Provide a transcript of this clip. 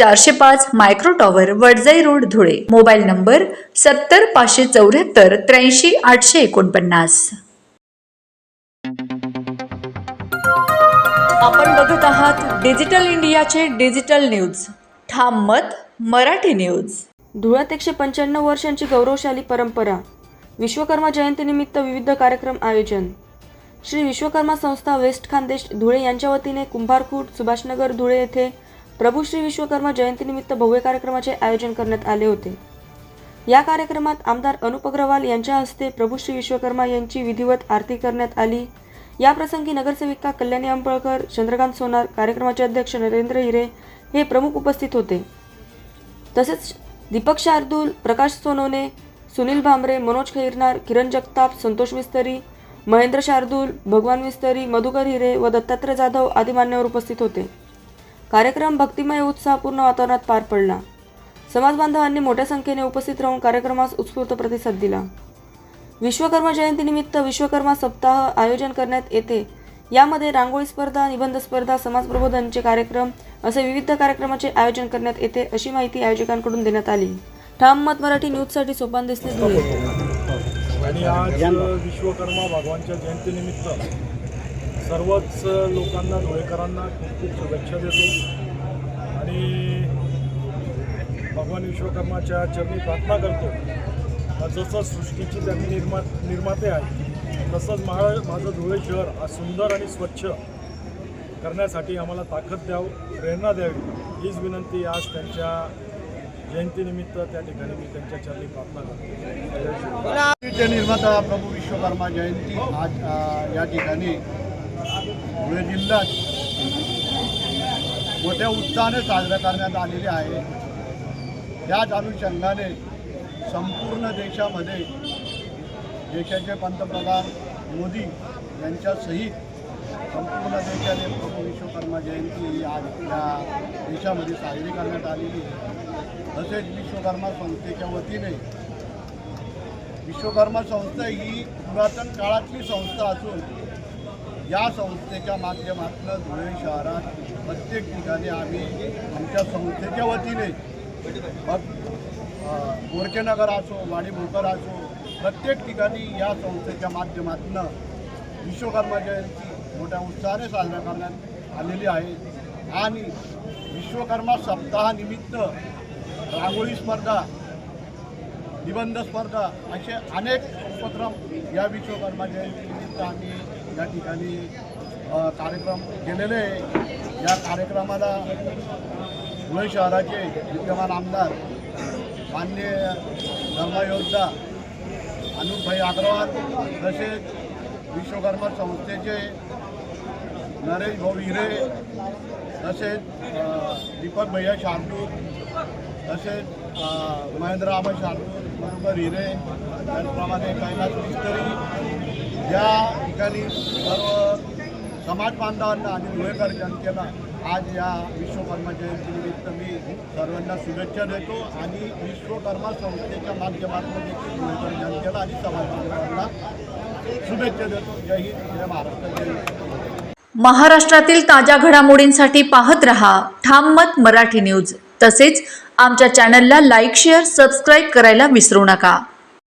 चारशे पाच micro tower Wadjai road Dhule. Mobile number सत्तर पाचशे चौऱ्याहत्तर त्र्याऐंशी आठशे एकोणपन्नास. आपण बघत आहात डिजिटल इंडियाचे डिजिटल न्यूज. ठाम मत मराठी न्यूज. धुळ्यात एकशे पंच्याण्णव वर्षांची गौरवशाली परंपरा. विश्वकर्मा जयंतीनिमित्त विविध कार्यक्रम आयोजन. श्री विश्वकर्मा संस्था वेस्ट खानदेश धुळे यांच्या वतीने कुंभारकूट सुभाषनगर धुळे येथे प्रभू श्री विश्वकर्मा जयंतीनिमित्त भव्य कार्यक्रमाचे आयोजन करण्यात आले होते. या कार्यक्रमात आमदार अनुप अग्रवाल यांच्या हस्ते प्रभू श्री विश्वकर्मा यांची विधिवत आरती करण्यात आली. या प्रसंगी नगरसेविका कल्याणी अंबळकर चंद्रकांत सोनार कार्यक्रमाचे अध्यक्ष नरेंद्र हिरे हे प्रमुख उपस्थित होते. तसेच दीपक शार्दूल प्रकाश सोनवणे सुनील भांबरे मनोज खैरनार किरण जगताप संतोष विस्तरी महेंद्र शार्दूल भगवान विस्तरी मधुकर हिरे व दत्तात्रय जाधव आदी मान्यवर उपस्थित होते. कार्यक्रम भक्तिमय उत्साहपूर्ण वातावरणात पार पडला. समाज बांधवांनी मोठ्या संख्येने उपस्थित राहून कार्यक्रमास उत्स्फूर्त प्रतिसाद दिला. विश्वकर्मा जयंतीनिमित्त विश्वकर्मा सप्ताह आयोजन करण्यात येते. यामध्ये रांगोळी स्पर्धा निबंध स्पर्धा समाज प्रबोधनचे कार्यक्रम असे विविध कार्यक्रमाचे आयोजन करण्यात येते अशी माहिती आयोजकांकडून देण्यात आली. ठाम मत मराठी न्यूजसाठी सोपान देसले धुळे. आणि आज विश्वकर्मा भगवानच्या जयंतीनिमित्त सर्वच लोकांना धुळेकरांना खूप खूप शुभेच्छा देतो. आणि भगवान विश्वकर्माच्या चरणी प्रार्थना करतो. जसं सृष्टीची त्यांनी निर्मा निर्माते आहे तसंच मा माझं धुळे शहर आज सुंदर आणि स्वच्छ करण्यासाठी आम्हाला ताकद द्यावं प्रेरणा द्यावी हीच विनंती आज त्यांच्या जयंतीनिमित्त त्या ठिकाणी मी त्यांच्या चरणी प्रार्थना करतो. ते निर्माता प्रभू विश्वकर्मा जयंती आज या ठिकाणी धुळे जिल्ह्यात मोठ्या उत्साहाने साजरा करण्यात आलेली आहे. याच अनुषंगाने संपूर्ण देशामध्ये देशाचे पंतप्रधान मोदी यांच्यासहित संपूर्ण देशाने प्रभू विश्वकर्मा जयंती आज या देशामध्ये साजरी करण्यात आलेली आहे. तसेच विश्वकर्मा संस्थेच्या वतीने विश्वकर्मा संस्था ही पुरातन काळातली संस्था असून या संस्थेच्या माध्यमातून धुळे शहरात प्रत्येक ठिकाणी आम्ही आमच्या संस्थेच्या वतीने मग बोरकेनगर असो वाडीभोकर असो प्रत्येक ठिकाणी या संस्थेच्या माध्यमातून विश्वकर्मा जयंती मोठ्या उत्साहाने साजरा करण्यात आलेली आहे. आणि विश्वकर्मा सप्ताहानिमित्त रांगोळी स्पर्धा निबंध स्पर्धा असे अनेक उपक्रम या विश्वकर्मा जयंतीनिमित्त आम्ही या ठिकाणी कार्यक्रम केलेले आहे. या कार्यक्रमाला धुळे शहराचे विद्यमान आमदार मान्य धर्मयोद्धा अनुपभाई अग्रवाल तसेच विश्वकर्मा संस्थेचे नरेश भाऊ हिरे तसेच दीपक भैया शार्दूर तसेच महेंद्र आबा शार्दूर बरोबर हिरे त्याचप्रमाणे कैलास मिस्त्री या ठिकाणी सर्व समाज बांधवांना आणि धुळेकर जनतेला आज या विश्वकर्मा जयंतीनिमित्त मी सर्वांना शुभेच्छा देतो आणि विश्वकर्मा संस्थेच्या माध्यमातून देखील धुळेकर जनतेला आणि समाज बांधवांना शुभेच्छा देतो. जय हिंद जय महाराष्ट्र जय महाराष्ट्रातील ताज्या घडामोडींसाठी पाहत रहा ठाम मत मराठी न्यूज. तसेच आमच्या चॅनलला लाईक शेअर सबस्क्राईब करायला विसरू नका.